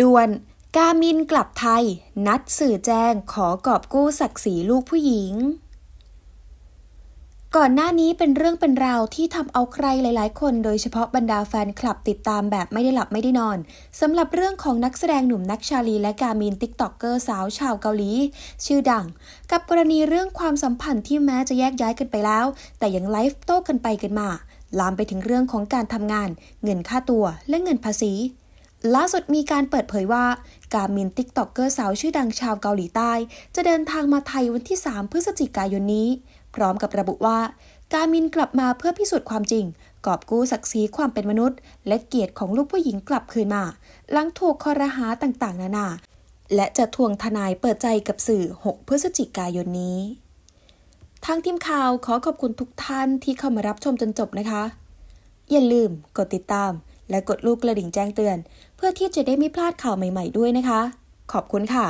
ด่วน กามินกลับไทย นัดสื่อแจ้งขอกอบกู้ศักดิ์ศรีลูกผู้หญิง ก่อนหน้านี้เป็นเรื่องเป็นราวที่ทำเอาใครหลาย ๆ คนโดยเฉพาะบรรดาแฟนคลับติดตามแบบไม่ได้หลับไม่ได้นอนสำหรับเรื่องของนักแสดงหนุ่มนักชาลีและกามินติ๊กต็อกเกอร์สาวชาวเกาหลี ชื่อดัง กับกรณีเรื่องความสัมพันธ์ที่แม้จะแยกย้ายกันไปแล้ว แต่ยังไลฟ์โต้กันไปกันมาลามไปถึงเรื่องของการทำงาน เงินค่าตัวและเงินภาษี ล่าสุดมีการเปิดเผยว่าการมินติ๊กต็อกเกอร์สาวชื่อดังชาวเกาหลีใต้ จะเดินทางมาไทยวันที่ 3 พฤศจิกายนนี้ พร้อมกับระบุว่า การมินกลับมาเพื่อพิสูจน์ความจริง กอบกู้ศักดิ์ศรีความเป็นมนุษย์ และเกียรติของลูกผู้หญิงกลับคืนมา หลังถูกคอรหาต่างๆ นานา และจะทวงทนายเปิดใจกับสื่อ 6 พฤศจิกายนนี้ทางทีมข่าวขอขอบคุณทุกท่านที่เข้ามารับชมจนจบนะคะ อย่าลืมกดติดตาม และกดลูกกระดิ่งแจ้งเตือน เพื่อที่จะได้ไม่พลาดข่าวใหม่ ๆ ด้วยนะคะ ขอบคุณค่ะ